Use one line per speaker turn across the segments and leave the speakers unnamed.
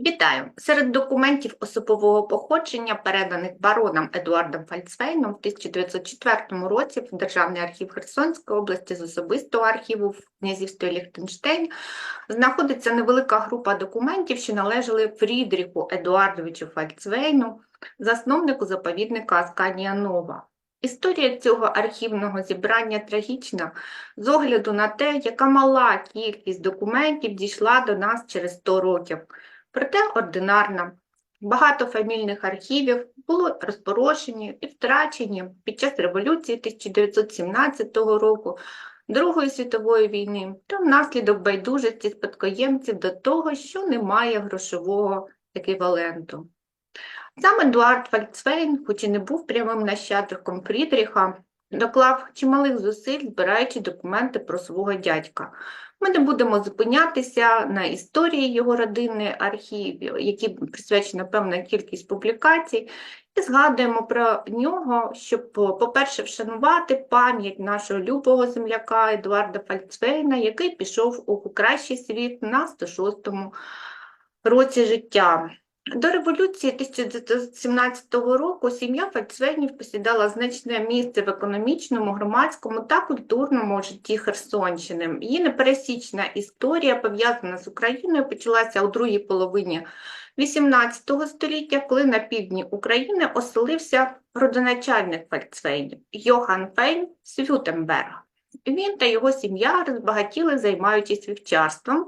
Вітаю! Серед документів особового походження, переданих бароном Едуардом Фальцвейном в 1904 році в Державний архів Херсонської області з особистого архіву в князівстві Ліхтенштейн, знаходиться невелика група документів, що належали Фрідріху Едуардовичу Фальцвейну, засновнику заповідника Асканія Нова. Історія цього архівного зібрання трагічна з огляду на те, яка мала кількість документів дійшла до нас через 100 років. Проте ординарна. Багато фамільних архівів було розпорошені і втрачені під час революції 1917 року, Другої світової війни та внаслідок байдужості спадкоємців до того, що немає грошового еквіваленту. Сам Едуард Фальцвейн, хоч і не був прямим нащадком Фрідріха, доклав чималих зусиль, збираючи документи про свого дядька. Ми не будемо зупинятися на історії його родини архівів, які присвячена певна кількість публікацій, і згадуємо про нього, щоб, по-перше, вшанувати пам'ять нашого любого земляка Едуарда Фальцвейна, який пішов у кращий світ на 106-му році життя. До революції 1917 року сім'я Фальцвейнів посідала значне місце в економічному, громадському та культурному житті Херсонщини. Її непересічна історія, пов'язана з Україною, почалася у другій половині XVIII століття, коли на півдні України оселився родоначальник Фальцвейнів Йохан Фейн з Вютенберга. Він та його сім'я розбагатіли, займаючись вівчарством,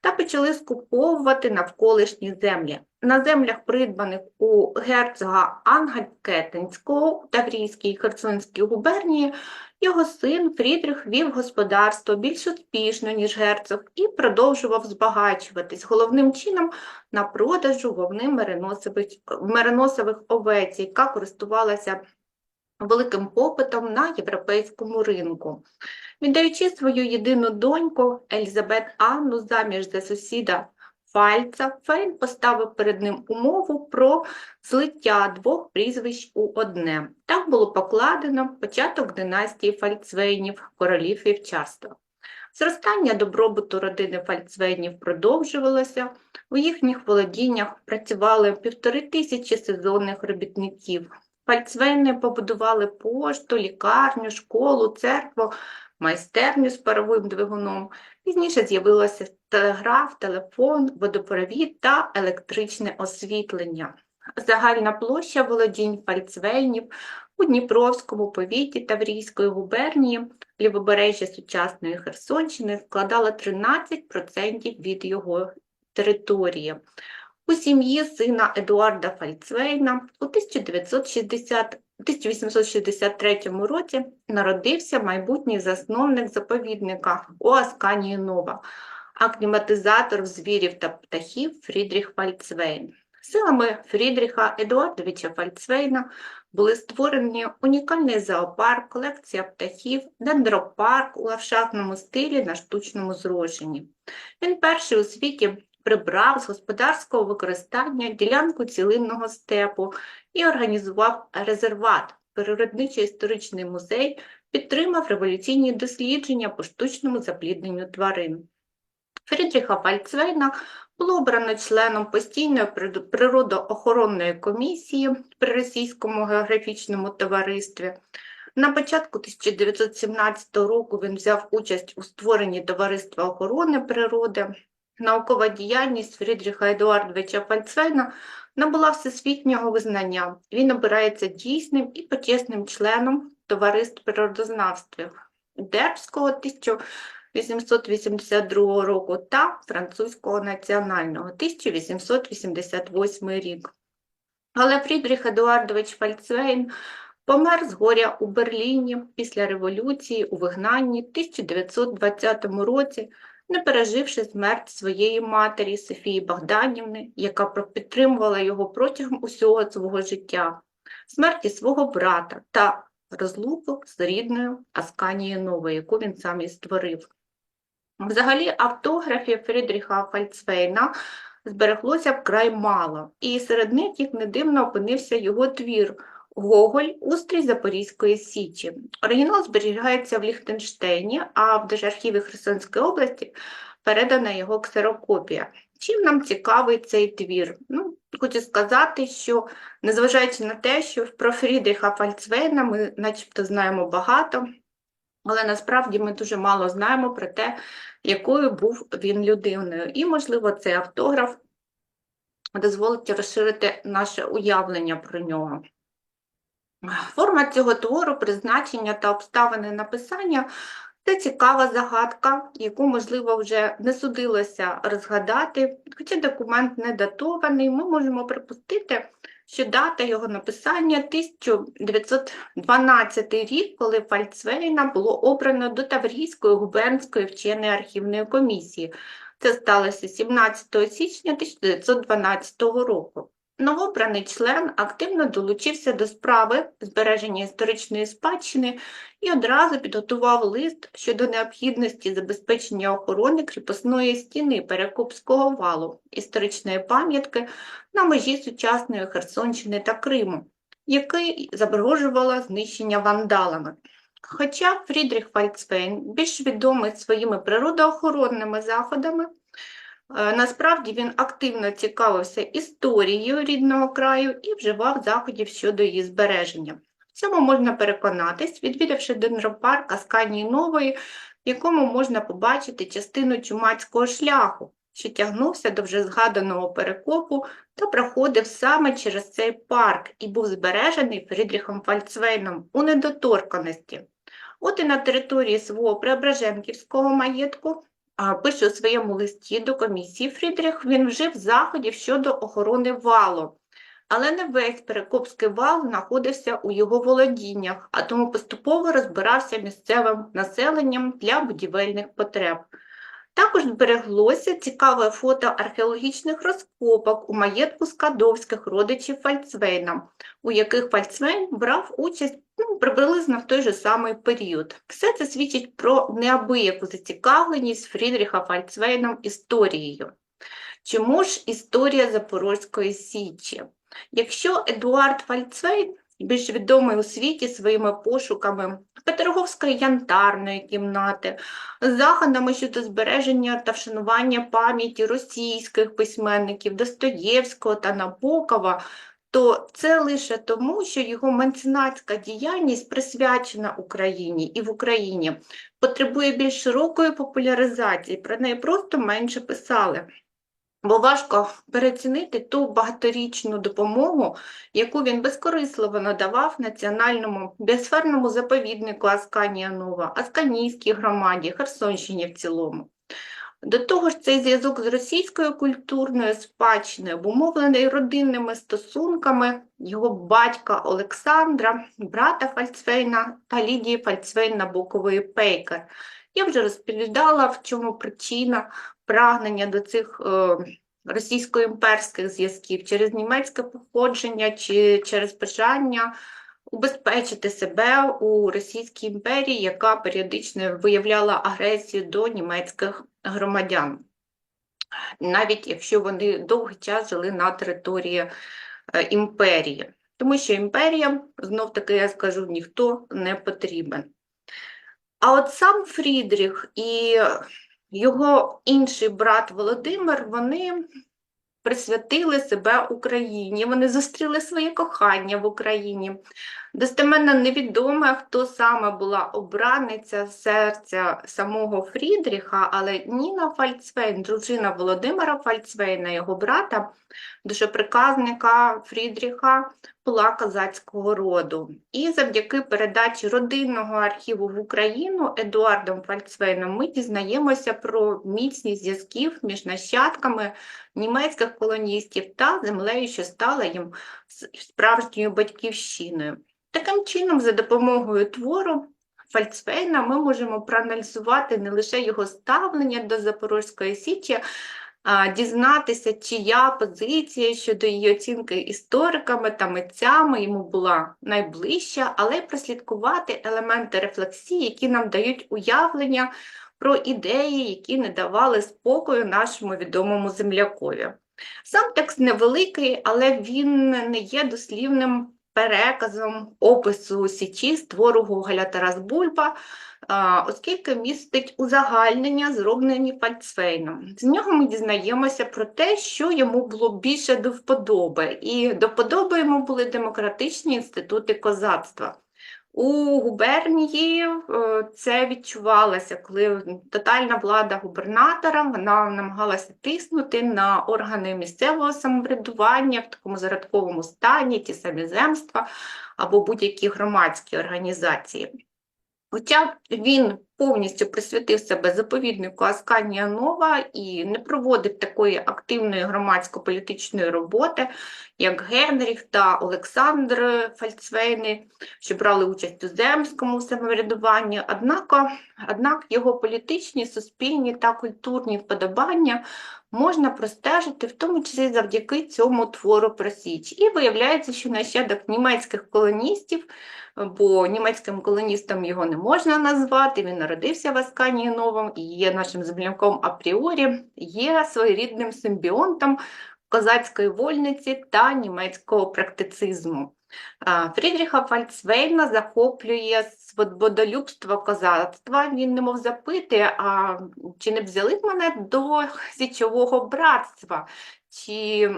та почали скуповувати навколишні землі. На землях, придбаних у герцога Ангелькетинського у Таврійській Херсонській губернії, його син Фрідрих вів господарство більш успішно, ніж герцог, і продовжував збагачуватись головним чином на продажу вовни мереносових, мереносових овець, яка користувалася великим попитом на європейському ринку. Віддаючи свою єдину доньку Елізабет Анну заміж за сусіда Фальца, Фейн поставив перед ним умову про злиття двох прізвищ у одне. Так було покладено початок династії Фальцвейнів, королів вівчарства. Зростання добробуту родини Фальцвейнів продовжувалося. У їхніх володіннях працювали півтори тисячі сезонних робітників. Фальцвейни побудували пошту, лікарню, школу, церкву, майстерню з паровим двигуном. Пізніше з'явилося телеграф, телефон, водопровід та електричне освітлення. Загальна площа володінь фальцвейнів у Дніпровському повіті Таврійської губернії лівобережжя сучасної Херсонщини складала 13% від його території. У сім'ї сина Едуарда Фальцвейна у 1960 1863 році народився майбутній засновник заповідника у Нова, акліматизатор звірів та птахів Фрідріх Фальцвейн. Силами Фрідріха Едуардовича Фальцвейна були створені унікальний зоопарк, колекція птахів, дендропарк у лавшатному стилі на штучному зрошенні. Він перший у світі прибрав з господарського використання ділянку цілинного степу і організував резерват, природничо-історичний музей, підтримав революційні дослідження по штучному заплідненню тварин. Фрідріха Фальцвейна було обрано членом постійної природоохоронної комісії при Російському географічному товаристві. На початку 1917 року він взяв участь у створенні Товариства охорони природи. Наукова діяльність Фрідріха Едуардовича Фальцвейна набула всесвітнього визнання. Він обирається дійсним і почесним членом товариств природознавствів Дербського 1882 року та Французького національного 1888 рік. Але Фрідріх Едуардович Фальцвейн помер з горя у Берліні після революції у вигнанні 1920 році не переживши смерть своєї матері Софії Богданівни, яка підтримувала його протягом усього свого життя, смерті свого брата та розлуку з рідною Асканією Новою, яку він сам і створив. Взагалі, автографів Фрідріха Фальцвейна збереглося вкрай мало, і серед них, як не дивно, опинився його твір Гоголь, устрій Запорізької Січі. Оригінал зберігається в Ліхтенштейні, а в Держархіві Херсонської області передана його ксерокопія. Чим нам цікавий цей твір? Ну, хочу сказати, що незважаючи на те, що про Фрідріха Фальцвейна ми начебто знаємо багато, але насправді ми дуже мало знаємо про те, якою був він людиною. І, можливо, цей автограф дозволить розширити наше уявлення про нього. Форма цього твору, призначення та обставини написання це цікава загадка, яку, можливо, вже не судилося розгадати. Хоча документ не датований, ми можемо припустити, що дата його написання 1912 рік, коли Фальцвейна було обрано до Таврійської губернської вченої архівної комісії. Це сталося 17 січня 1912 року. Новообраний член активно долучився до справи збереження історичної спадщини і одразу підготував лист щодо необхідності забезпечення охорони кріпосної стіни Перекопського валу, історичної пам'ятки на межі сучасної Херсонщини та Криму, який загрожувало знищення вандалами. Хоча Фрідріх Фальцфейн більш відомий своїми природоохоронними заходами, Насправді він активно цікавився історією рідного краю і вживав заходів щодо її збереження. В цьому можна переконатись, відвідавши дендропарк Асканії Нової, в якому можна побачити частину чумацького шляху, що тягнувся до вже згаданого перекопу та проходив саме через цей парк і був збережений Фрідріхом Фальцвейном у недоторканості. От і на території свого Преображенківського маєтку пише у своєму листі до комісії Фрідріх, він вжив заходів щодо охорони валу. Але не весь Перекопський вал знаходився у його володіннях, а тому поступово розбирався місцевим населенням для будівельних потреб. Також збереглося цікаве фото археологічних розкопок у маєтку скадовських родичів Фальцвейна, у яких Фальцвейн брав участь ну, приблизно в той же самий період. Все це свідчить про неабияку зацікавленість Фрідріха Фальцвейном історією. Чому ж історія Запорозької Січі? Якщо Едуард Фальцвейн більш відомий у світі своїми пошуками Петерговської янтарної кімнати, заходами щодо збереження та вшанування пам'яті російських письменників Достоєвського та Набокова, то це лише тому, що його меценатська діяльність присвячена Україні і в Україні потребує більш широкої популяризації, про неї просто менше писали. Бо важко перецінити ту багаторічну допомогу, яку він безкорисливо надавав національному біосферному заповіднику Асканія Нова, Асканійській громаді, Херсонщині в цілому. До того ж, цей зв'язок з російською культурною спадщиною обумовлений родинними стосунками його батька Олександра, брата Фальцвейна та Лідії Фальцвейн Набокової Пейкер. Я вже розповідала, в чому причина прагнення до цих е, російсько-імперських зв'язків через німецьке походження чи через бажання убезпечити себе у Російській імперії, яка періодично виявляла агресію до німецьких громадян, навіть якщо вони довгий час жили на території е, імперії. Тому що імперіям, знов таки я скажу, ніхто не потрібен. А от сам Фрідріх і його інший брат Володимир, вони присвятили себе Україні, вони зустріли своє кохання в Україні. Достеменно невідомо, хто саме була обраниця серця самого Фрідріха, але Ніна Фальцвейн, дружина Володимира Фальцвейна, його брата, душеприказника Фрідріха, була козацького роду. І завдяки передачі родинного архіву в Україну Едуардом Фальцвейном ми дізнаємося про міцність зв'язків між нащадками німецьких колоністів та землею, що стала їм справжньою батьківщиною. Таким чином, за допомогою твору Фальцфейна ми можемо проаналізувати не лише його ставлення до Запорозької Січі, а дізнатися, чия позиція щодо її оцінки істориками та митцями йому була найближча, але й прослідкувати елементи рефлексії, які нам дають уявлення про ідеї, які не давали спокою нашому відомому землякові. Сам текст невеликий, але він не є дослівним переказом опису Січі з твору Гоголя Тарас Бульба, оскільки містить узагальнення, зроблені фальцвейном. З нього ми дізнаємося про те, що йому було більше до вподоби, і до вподоби йому були демократичні інститути козацтва. У губернії е, це відчувалося, коли тотальна влада губернатора вона намагалася тиснути на органи місцевого самоврядування в такому зарядковому стані, ті самі земства або будь-які громадські організації. Хоча він повністю присвятив себе заповіднику Асканія Нова і не проводив такої активної громадсько-політичної роботи, як Генріх та Олександр Фальцвейни, що брали участь у земському самоврядуванні. Однак, однак його політичні, суспільні та культурні вподобання можна простежити, в тому числі завдяки цьому твору про Січ. І виявляється, що нащадок німецьких колоністів бо німецьким колоністом його не можна назвати, він народився в Асканії Новому і є нашим земляком апріорі, є своєрідним симбіонтом козацької вольниці та німецького практицизму. Фрідріха Фальцвейна захоплює свободолюбство козацтва. Він немов запитує, а чи не взяли б мене до січового братства? Чи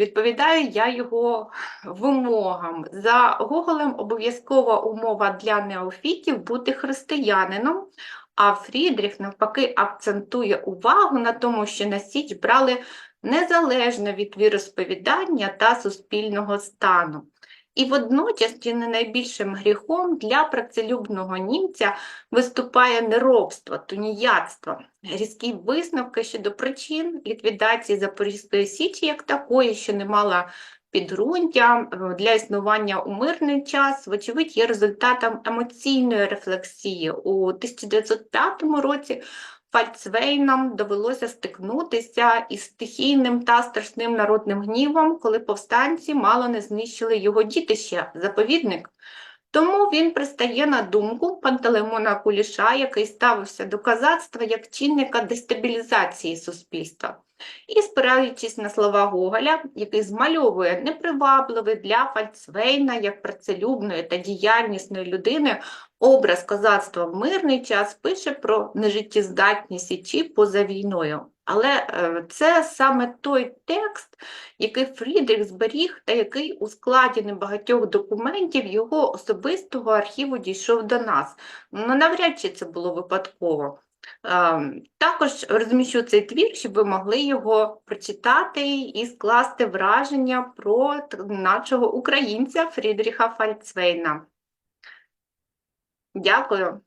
відповідаю я його вимогам? За Гоголем обов'язкова умова для неофітів бути християнином, а Фрідріх навпаки акцентує увагу на тому, що на Січ брали незалежно від віросповідання та суспільного стану. І водночас чи не найбільшим гріхом для працелюбного німця виступає не робство, туніяцтво, різкі висновки щодо причин ліквідації Запорізької Січі як такої, що не мала підґрунтя е, для існування у мирний час, вочевидь, є результатом емоційної рефлексії. У 1905 році Фальцвейнам довелося стикнутися із стихійним та страшним народним гнівом, коли повстанці мало не знищили його дітище, заповідник. Тому він пристає на думку Пантелеймона Куліша, який ставився до казацтва як чинника дестабілізації суспільства. І, спираючись на слова Гоголя, який змальовує непривабливий для Фальцвейна як працелюбної та діяльнісної людини образ козацтва в мирний час, пише про нежиттєздатність січі поза війною. Але е, це саме той текст, який Фрідріх зберіг та який у складі небагатьох документів його особистого архіву дійшов до нас. Ну, навряд чи це було випадково. Ем, також розміщу цей твір, щоб ви могли його прочитати і скласти враження про нашого українця Фрідріха Фальцвейна. Дякую.